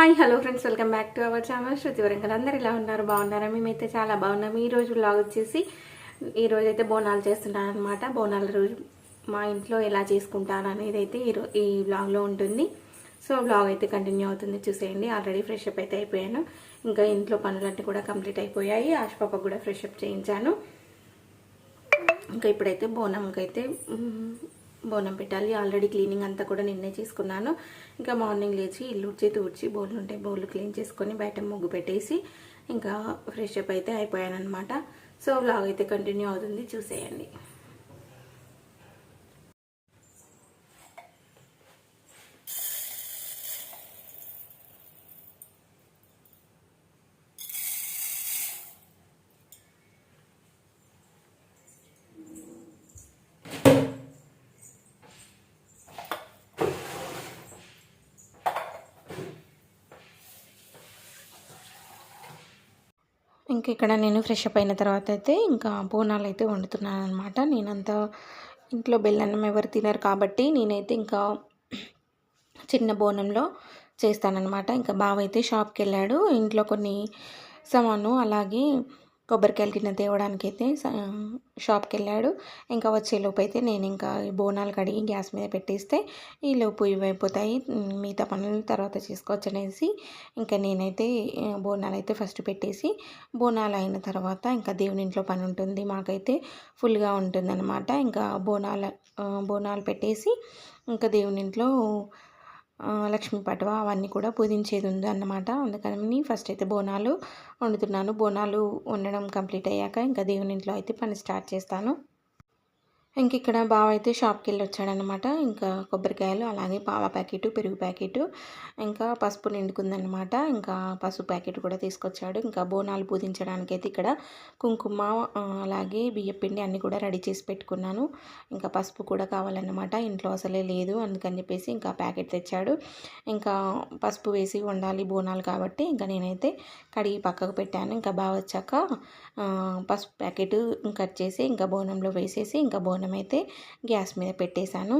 Hi hello friends welcome back to our channel. Shruti Warangal. అందరు ఇలా ఉన్నారు? బాగున్నారా? మేమైతే చాలా బాగున్నాము ఈ రోజు వ్లాగ్ వచ్చేసి ఈరోజు అయితే బోనాలు చేస్తున్నాను అనమాట బోనాల రోజు మా ఇంట్లో ఎలా చేసుకుంటాను అనేది అయితే ఈ రో ఈ బ్లాగ్లో ఉంటుంది. సో బ్లాగ్ అయితే కంటిన్యూ అవుతుంది. చూసేయండి. ఆల్రెడీ ఫ్రెష్ అప్ అయితే అయిపోయాను. ఇంకా ఇంట్లో పనులన్నీ కూడా కంప్లీట్ అయిపోయాయి. ఆశపాపకు కూడా ఫ్రెష్ అప్ చేయించాను. ఇంకా ఇప్పుడైతే బోనంకైతే బోనం పెట్టాలి. ఆల్రెడీ క్లీనింగ్ అంతా కూడా నిన్నే చేసుకున్నాను. ఇంకా మార్నింగ్ లేచి ఇల్లు ఉడ్చి తూడ్చి బౌల్ ఉంటే బౌల్ క్లీన్ చేసుకొని బయట ముగ్గు పెట్టేసి ఇంకా ఫ్రెష్ అప్ అయితే అయిపోయాను అనమాట సో వ్లాగ్ అయితే కంటిన్యూ అవుతుంది. చూసేయండి. ఇంకా ఇక్కడ నేను ఫ్రెష్ అప్ అయిన తర్వాత అయితే ఇంకా బోనాలు అయితే వండుతున్నాను అనమాట నేనంతా ఇంట్లో బెల్లన్నం ఎవరు తినరు కాబట్టి నేనైతే ఇంకా చిన్న బోనంలో చేస్తానన్నమాట. ఇంకా బావ అయితే షాప్కి వెళ్ళాడు. ఇంట్లో కొన్ని సామాను అలాగే కొబ్బరికాయలు గిన్నె తేవడానికి అయితే స- షాప్కి వెళ్ళాడు ఇంకా వచ్చేలోపు అయితే నేను ఇంకా ఈ బోనాలు కడిగి గ్యాస్ మీద పెట్టేస్తే ఈ లోపు ఇవి అయిపోతాయి మిగతా పనులు తర్వాత చేసుకోవచ్చు అనేసి ఇంకా నేనైతే బోనాలు అయితే ఫస్ట్ పెట్టేసి బోనాలు అయిన తర్వాత ఇంకా దేవుని ఇంట్లో పని ఉంటుంది. మాకైతే ఫుల్గా ఉంటుందన్నమాట. ఇంకా బోనాలు బోనాలు పెట్టేసి ఇంకా దేవుని ఇంట్లో లక్ష్మీ పటవ అవన్నీ కూడా పూజించేది ఉంది అన్నమాట అందుకని ఫస్ట్ అయితే బోనాలు వండుతున్నాను. బోనాలు వండడం కంప్లీట్ అయ్యాక ఇంకా దేవుని ఇంట్లో అయితే పని స్టార్ట్ చేస్తాను. ఇంక ఇక్కడ బావ అయితే షాప్కి వెళ్ళి వచ్చాడనమాట ఇంకా కొబ్బరికాయలు అలాగే పాల ప్యాకెట్ పెరుగు ప్యాకెట్ ఇంకా పసుపు నిండుకుందనమాట. ఇంకా పసుపు ప్యాకెట్ కూడా తీసుకొచ్చాడు. ఇంకా బోనాలు పూజించడానికి అయితే ఇక్కడ కుంకుమ అలాగే బియ్యపిండి అన్నీ కూడా రెడీ చేసి పెట్టుకున్నాను. ఇంకా పసుపు కూడా కావాలన్నమాట. ఇంట్లో అసలే లేదు అందుకని చెప్పేసి ఇంకా ప్యాకెట్ తెచ్చాడు. ఇంకా పసుపు వేసి వండాలి బోనాలు కాబట్టి ఇంకా నేనైతే కడిగి పక్కకు పెట్టాను. ఇంకా బాగా వచ్చాక పసుపు ప్యాకెట్ కట్ చేసి ఇంకా బోనంలో వేసేసి ఇంకా బోనం అయితే గ్యాస్ మీద పెట్టేశాను.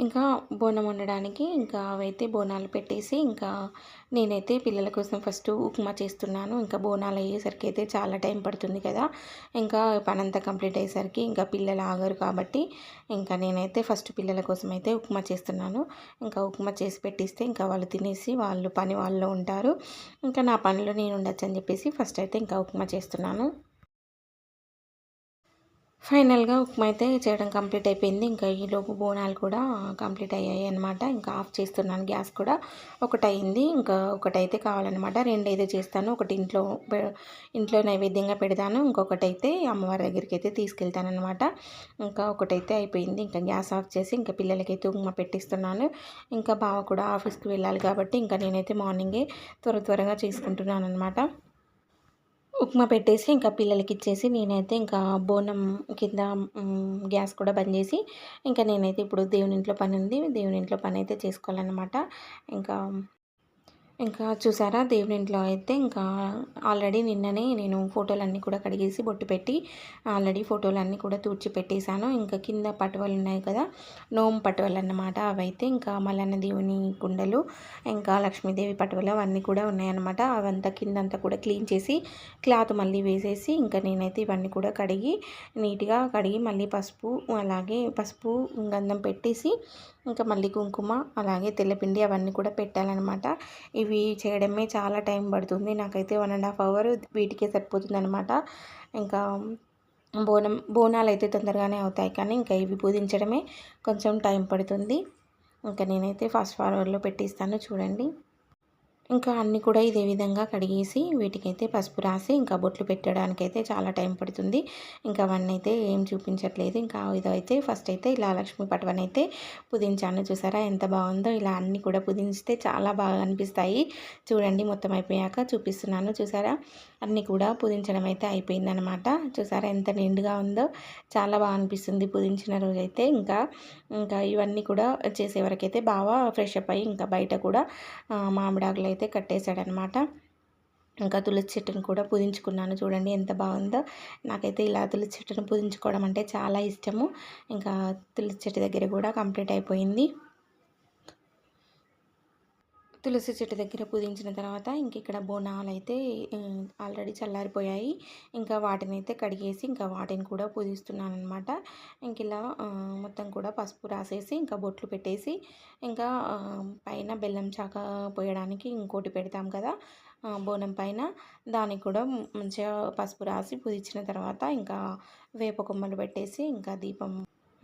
ఇంకా బోనం వండడానికి ఇంకా అవైతే బోనాలు పెట్టేసి ఇంకా నేనైతే పిల్లల కోసం ఫస్ట్ ఉప్మా చేస్తున్నాను. ఇంకా బోనాలు అయ్యేసరికి అయితే చాలా టైం పడుతుంది కదా. ఇంకా పనంతా కంప్లీట్ అయ్యేసరికి ఇంకా పిల్లలు ఆగరు కాబట్టి ఇంకా నేనైతే ఫస్ట్ పిల్లల కోసం అయితే ఉప్మా చేస్తున్నాను. ఇంకా ఉప్మా చేసి పెట్టిస్తే ఇంకా వాళ్ళు తినేసి వాళ్ళు పని వాళ్ళు ఉంటారు. ఇంకా నా పనిలో నేను ఉండొచ్చు అని చెప్పేసి ఫస్ట్ అయితే ఇంకా ఉప్మా చేస్తున్నాను. ఫైనల్గా ఉప్మా అయితే చేయడం కంప్లీట్ అయిపోయింది. ఇంకా ఈలోపు బోనాలు కూడా కంప్లీట్ అయ్యాయి అనమాట ఇంకా ఆఫ్ చేస్తున్నాను. గ్యాస్ కూడా ఒకటి అయింది ఇంకా ఒకటైతే కావాలన్నమాట. రెండు అయితే చేస్తాను. ఒకటి ఇంట్లో ఇంట్లో నైవేద్యంగా పెడతాను. ఇంకొకటి అయితే అమ్మవారి దగ్గరికి అయితే తీసుకెళ్తాను అనమాట ఇంకా ఒకటైతే అయిపోయింది. ఇంకా గ్యాస్ ఆఫ్ చేసి ఇంకా పిల్లలకైతే ఉప్మా పెట్టిస్తున్నాను. ఇంకా బావ కూడా ఆఫీస్కి వెళ్ళాలి కాబట్టి ఇంకా నేనైతే మార్నింగే త్వర త్వరగా చేసుకుంటున్నాను అనమాట ఉప్మా పెట్టేసి ఇంకా పిల్లలకి ఇచ్చేసి నేనైతే ఇంకా బోనం కింద గ్యాస్ కూడా బంద్ చేసి ఇంకా నేనైతే ఇప్పుడు దేవుని ఇంట్లో పని ఉంది. దేవుని ఇంట్లో పని అయితే చేసుకోవాలన్నమాట. ఇంకా ఇంకా చూసారా? దేవుని ఇంట్లో అయితే ఇంకా ఆల్రెడీ నిన్ననే నేను ఫోటోలన్నీ కూడా కడిగేసి బొట్టు పెట్టి ఆల్రెడీ ఫోటోలన్నీ కూడా తూర్చి పెట్టేశాను ఇంకా కింద పటువలు ఉన్నాయి కదా? నోము పటువలు అన్నమాట అవైతే. ఇంకా మల్లన్న దేవుని కుండలు ఇంకా లక్ష్మీదేవి పటువలు అవన్నీ కూడా ఉన్నాయన్నమాట. అవంతా కిందంతా కూడా క్లీన్ చేసి క్లాత్ మళ్ళీ వేసేసి ఇంకా నేనైతే ఇవన్నీ కూడా కడిగి నీట్గా కడిగి మళ్ళీ పసుపు అలాగే పసుపు గంధం పెట్టేసి ఇంకా మళ్ళీ కుంకుమ అలాగే తెల్లపిండి అవన్నీ కూడా పెట్టాలన్నమాట. ఇవి చేయడమే చాలా టైం పడుతుంది. నాకైతే వన్ అండ్ హాఫ్ అవర్ వీటికే సరిపోతుంది అనమాట ఇంకా బోనం బోనాలు అయితే తొందరగానే అవుతాయి కానీ ఇంకా ఇవి పూజించడమే కొంచెం టైం పడుతుంది. ఇంకా నేనైతే ఫస్ట్ ఫార్వర్డ్లో పెట్టిస్తాను చూడండి. ఇంకా అన్నీ కూడా ఇదే విధంగా కడిగేసి వీటికైతే పసుపు రాసి ఇంకా బొట్లు పెట్టడానికైతే చాలా టైం పడుతుంది. ఇంకా అవన్నీ అయితే ఏం చూపించట్లేదు. ఇంకా ఇదైతే ఫస్ట్ అయితే ఇలా లక్ష్మీ పటవన్ అయితే పుదించాను. చూసారా ఎంత బాగుందో ఇలా అన్నీ కూడా పుదించితే చాలా బాగా అనిపిస్తాయి. చూడండి మొత్తం అయిపోయాక చూపిస్తున్నాను. చూసారా? అన్నీ కూడా పుదించడం అయితే అయిపోయిందనమాట చూసారా ఎంత నిండుగా ఉందో. చాలా బాగా అనిపిస్తుంది పుదించిన రోజైతే. ఇంకా ఇంకా ఇవన్నీ కూడా చేసేవరకైతే బాగా ఫ్రెష్ అప్ అయ్యి ఇంకా బయట కూడా మామిడాకులు అయితే కట్టేశాడనమాట ఇంకా తులసి చెట్టును కూడా పుదించుకున్నాను. చూడండి ఎంత బాగుందో. నాకైతే ఇలా తులసి చెట్టును పుదించుకోవడం అంటే చాలా ఇష్టము. ఇంకా తులసి చెట్టు దగ్గర కూడా కంప్లీట్ అయిపోయింది. తులసి చెట్టు దగ్గర పూజించిన తర్వాత ఇంక ఇక్కడ బోనాలు అయితే ఆల్రెడీ చల్లారిపోయాయి. ఇంకా వాటిని అయితే కడిగేసి ఇంకా వాటిని కూడా పూజిస్తున్నాను అనమాట ఇంక ఇలా మొత్తం కూడా పసుపు రాసేసి ఇంకా బొట్లు పెట్టేసి ఇంకా పైన బెల్లం చాక పోయడానికి ఇంకోటి పెడతాం కదా బోనం పైన. దానికి కూడా మంచిగా పసుపు రాసి పూజించిన తర్వాత ఇంకా వేప కొమ్మలు పెట్టేసి ఇంకా దీపం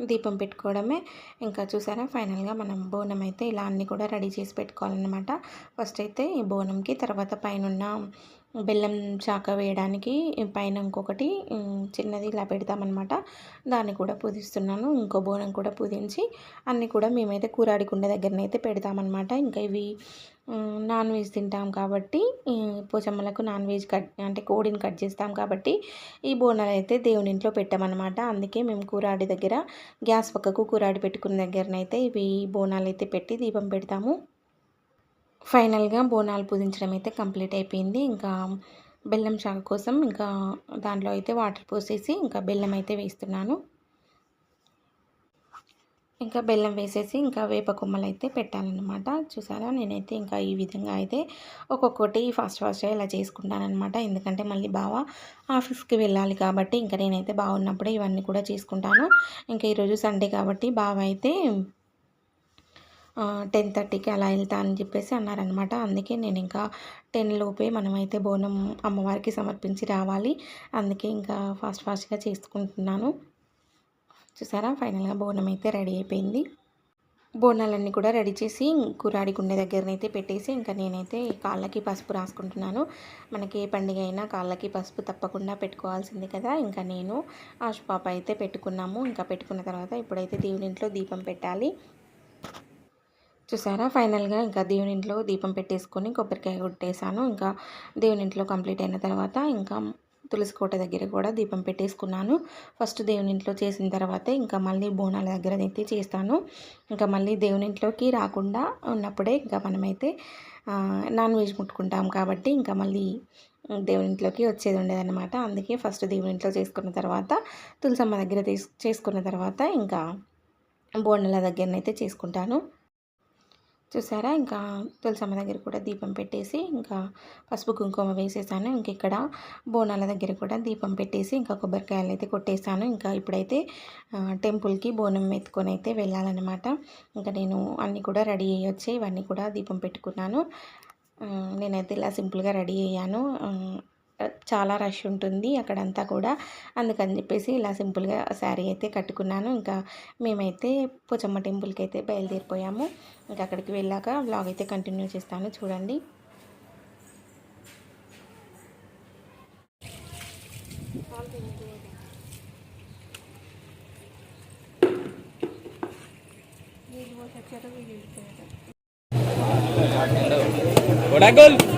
దీపం పెట్టుకోవడమే. ఇంకా చూసారా ఫైనల్గా మనం బోనం అయితే ఇలా అన్నీ కూడా రెడీ చేసి పెట్టుకోవాలన్నమాట. ఫస్ట్ అయితే ఈ బోనంకి తర్వాత పైన బెల్లం చాక వేయడానికి పైన ఇంకొకటి చిన్నది ఇలా పెడతామన్నమాట. దాన్ని కూడా పూజిస్తున్నాను ఇంకో బోనం కూడా పూజించి అన్నీ కూడా మేమైతే కూరాడి కుండ దగ్గరనైతే పెడతామన్నమాట. ఇంకా ఇవి నాన్ వెజ్ తింటాం కాబట్టి పోచమ్మలకు నాన్ వెజ్ కట్ అంటే కోడిని కట్ చేస్తాం కాబట్టి ఈ బోనాలు అయితే దేవుని ఇంట్లో పెట్టామన్నమాట. అందుకే మేము కూరాడి దగ్గర గ్యాస్ పక్కకు కూరాడి పెట్టుకున్న దగ్గరనైతే ఇవి బోనాలు అయితే పెట్టి దీపం పెడతాము. ఫైనల్గా బోనాలు పూజించడం అయితే కంప్లీట్ అయిపోయింది. ఇంకా బెల్లం శాఖ కోసం ఇంకా దాంట్లో అయితే వాటర్ పోసేసి ఇంకా బెల్లం అయితే వేస్తున్నాను. ఇంకా బెల్లం వేసేసి ఇంకా వేప కొమ్మలు అయితే పెట్టాలన్నమాట. చూసారా? నేనైతే ఇంకా ఈ విధంగా అయితే ఒక్కొక్కటి ఫాస్ట్ ఫాస్ట్గా ఇలా చేసుకుంటానమాట ఎందుకంటే మళ్ళీ బావ ఆఫీస్కి వెళ్ళాలి కాబట్టి ఇంకా నేనైతే బాగున్నప్పుడే ఇవన్నీ కూడా చేసుకుంటాను. ఇంకా ఈరోజు సండే కాబట్టి బావ అయితే టెన్ థర్టీకి అలా వెళ్తా అని చెప్పేసి అన్నారనమాట అందుకే నేను ఇంకా టెన్ లోపే మనమైతే బోనం అమ్మవారికి సమర్పించి రావాలి. అందుకే ఇంకా ఫాస్ట్ ఫాస్ట్గా చేసుకుంటున్నాను. చూసారా? ఫైనల్గా బోనం అయితే రెడీ అయిపోయింది. బోనాలన్నీ కూడా రెడీ చేసి కురాడి కుండ దగ్గరనైతే పెట్టేసి ఇంకా నేనైతే కాళ్ళకి పసుపు రాసుకుంటున్నాను. మనకి ఏ పండుగ అయినా కాళ్ళకి పసుపు తప్పకుండా పెట్టుకోవాల్సింది కదా. ఇంకా నేను ఆశ పాప అయితే పెట్టుకున్నాము. ఇంకా పెట్టుకున్న తర్వాత ఇప్పుడైతే దేవుని ఇంట్లో దీపం పెట్టాలి. చూసారా? ఫైనల్గా ఇంకా దేవునింట్లో దీపం పెట్టేసుకొని కొబ్బరికాయ కొట్టేశాను. ఇంకా దేవుని ఇంట్లో కంప్లీట్ అయిన తర్వాత ఇంకా తులసి కోట దగ్గర కూడా దీపం పెట్టేసుకున్నాను. ఫస్ట్ దేవుని ఇంట్లో చేసిన తర్వాతే ఇంకా మళ్ళీ బోనాల దగ్గర అయితే చేస్తాను. ఇంకా మళ్ళీ దేవుని ఇంట్లోకి రాకుండా ఉన్నప్పుడే ఇంకా మనమైతే నాన్ వెజ్ ముట్టుకుంటాం కాబట్టి ఇంకా మళ్ళీ దేవుని ఇంట్లోకి వచ్చేది ఉండేదన్నమాట. అందుకే ఫస్ట్ దేవుని ఇంట్లో చేసుకున్న తర్వాత తులసమ్మ దగ్గర చేసుకున్న తర్వాత ఇంకా బోనాల దగ్గరనైతే చేసుకుంటాను. చూసారా? ఇంకా తులసమ్మ దగ్గర కూడా దీపం పెట్టేసి ఇంకా పసుపు కుంకుమ వేసేసాను. ఇంక ఇక్కడ బోనాల దగ్గర కూడా దీపం పెట్టేసి ఇంకా కొబ్బరికాయలు అయితే కొట్టేసాను. ఇంకా ఇప్పుడైతే టెంపుల్కి బోనం ఎత్తుకొని అయితే వెళ్ళాలన్నమాట. ఇంకా నేను అన్నీ కూడా రెడీ అయ్యొచ్చి ఇవన్నీ కూడా దీపం పెట్టుకున్నాను. నేనైతే ఇలా సింపుల్గా రెడీ అయ్యాను. చాలా రష్ ఉంటుంది అక్కడంతా కూడా అందుకని చెప్పేసి ఇలా సింపుల్గా శారీ అయితే కట్టుకున్నాను ఇంకా మేమైతే పోచమ్మ టెంపుల్కి అయితే బయలుదేరిపోయాము ఇంకా అక్కడికి వెళ్ళాక వ్లాగ్ అయితే కంటిన్యూ చేస్తాను చూడండి Bodangkul. Bodangkul.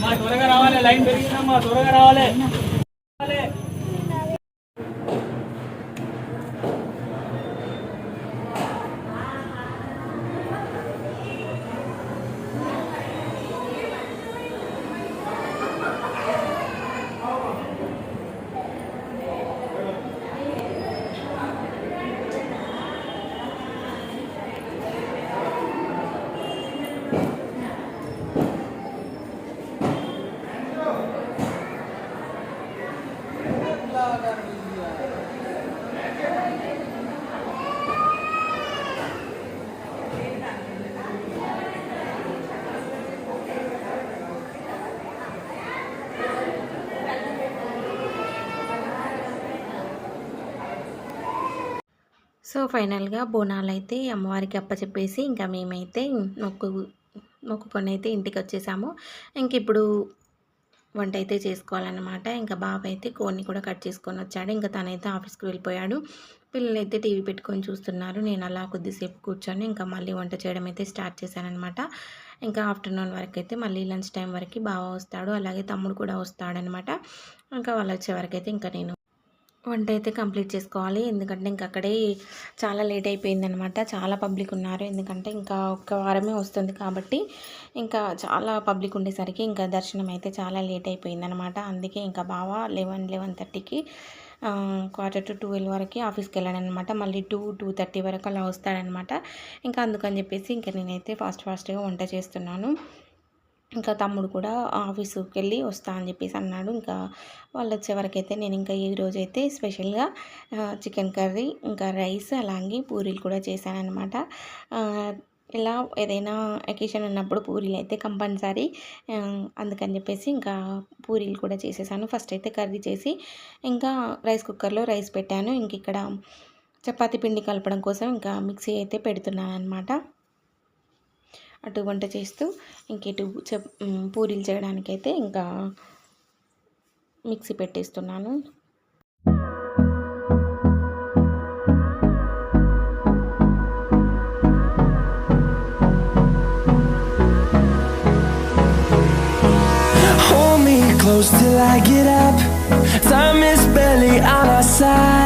మా త్వరగా రావాలి లైన్ పెరిగిందమ్మా త్వరగా రావాలి. సో ఫైనల్గా బోనాలు అయితే అమ్మవారికి అప్పచెప్పేసి ఇంకా మేమైతే మొక్కు మొక్కుకొని అయితే ఇంటికి వచ్చేసాము ఇంక ఇప్పుడు వంట అయితే చేసుకోవాలన్నమాట. ఇంకా బాబు అయితే కోడిని కూడా కట్ చేసుకొని వచ్చాడు. ఇంకా తనైతే ఆఫీస్కి వెళ్ళిపోయాడు. పిల్లలు అయితే టీవీ పెట్టుకొని చూస్తున్నారు. నేను అలా కొద్దిసేపు కూర్చొని ఇంకా మళ్ళీ వంట చేయడం అయితే స్టార్ట్ చేశానమాట ఇంకా ఆఫ్టర్నూన్ వరకు అయితే మళ్ళీ లంచ్ టైం వరకు బావ వస్తాడు. అలాగే తమ్ముడు కూడా వస్తాడనమాట ఇంకా వాళ్ళు వచ్చే వరకు అయితే ఇంకా నేను వంట అయితే కంప్లీట్ చేసుకోవాలి. ఎందుకంటే ఇంక అక్కడే చాలా లేట్ అయిపోయిందనమాట. చాలా పబ్లిక్ ఉన్నారు. ఎందుకంటే ఇంకా ఒక్క వారమే వస్తుంది కాబట్టి ఇంకా చాలా పబ్లిక్ ఉండేసరికి ఇంకా దర్శనం అయితే చాలా లేట్ అయిపోయిందనమాట. అందుకే ఇంకా బాగా లెవెన్ లెవెన్ థర్టీకి క్వార్టర్ టు ట్వెల్వ్ వరకు ఆఫీస్కి వెళ్ళాడనమాట. మళ్ళీ టూ టూ థర్టీ వరకు అలా వస్తాడనమాట. ఇంకా అందుకని చెప్పేసి ఇంకా నేనైతే ఫాస్ట్ ఫాస్ట్గా వంట చేస్తున్నాను. ఇంకా తమ్ముడు కూడా ఆఫీసుకి వెళ్ళి వస్తా అని చెప్పేసి అన్నాడు. ఇంకా వాళ్ళు వచ్చేవరకైతే నేను ఇంకా ఈరోజు అయితే స్పెషల్గా చికెన్ కర్రీ ఇంకా రైస్ అలాగే పూరీలు కూడా చేశానమాట ఇలా ఏదైనా ఎకేషన్ ఉన్నప్పుడు పూరీలు అయితే కంపల్సరీ అందుకని చెప్పేసి ఇంకా పూరీలు కూడా చేసేసాను. ఫస్ట్ అయితే కర్రీ చేసి ఇంకా రైస్ కుక్కర్లో రైస్ పెట్టాను. ఇంక ఇక్కడ చపాతీ పిండి కలపడం కోసం ఇంకా మిక్సీ అయితే పెడుతున్నాను అనమాట అటు వంట చేస్తూ ఇంకెటు పూరీలు చేయడానికైతే ఇంకా మిక్సీ పెట్టేస్తున్నాను. Till I get up. Time is barely on our side.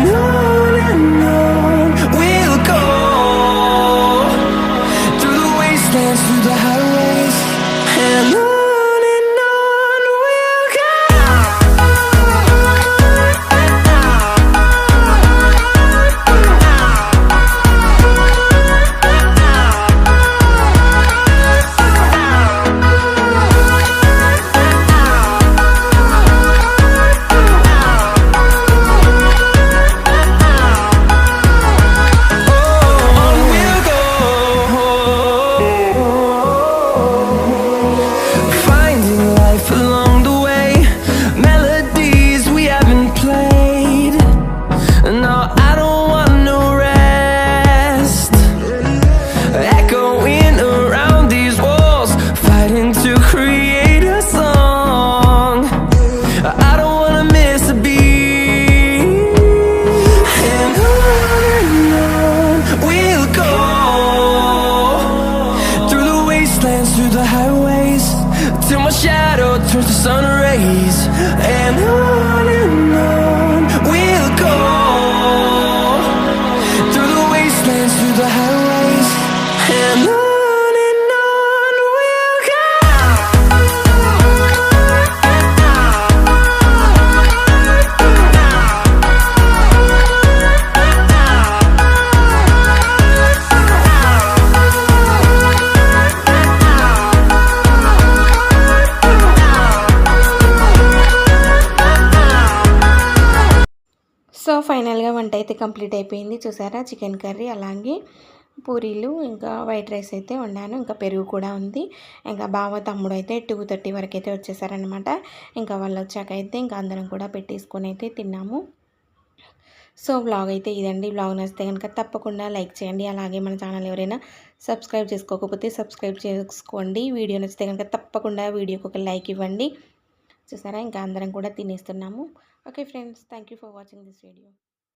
complete అయిపోయింది చూసారా? చికెన్ కర్రీ అలాగే పూరీలు ఇంకా వైట్ రైస్ అయితే వండాను ఇంకా పెరుగు కూడా ఉంది. ఇంకా బావ తమ్ముడు అయితే టూ థర్టీ వరకు అయితే వచ్చేసారనమాట ఇంకా వాళ్ళు వచ్చాక అయితే ఇంకా అందరం కూడా పెట్టేసుకొని అయితే తిన్నాము. సో వ్లాగ్ అయితే ఇదండి. వ్లాగ్ నచ్చితే కనుక తప్పకుండా లైక్ చేయండి. అలాగే మన ఛానల్ ఎవరైనా సబ్స్క్రైబ్ చేసుకోకపోతే సబ్స్క్రైబ్ చేసుకోండి. వీడియో నచ్చితే కనుక తప్పకుండా వీడియోకి ఒక లైక్ ఇవ్వండి. చూసారా? ఇంకా అందరం కూడా తినేస్తున్నాము. Okay friends. Thank you for watching this video.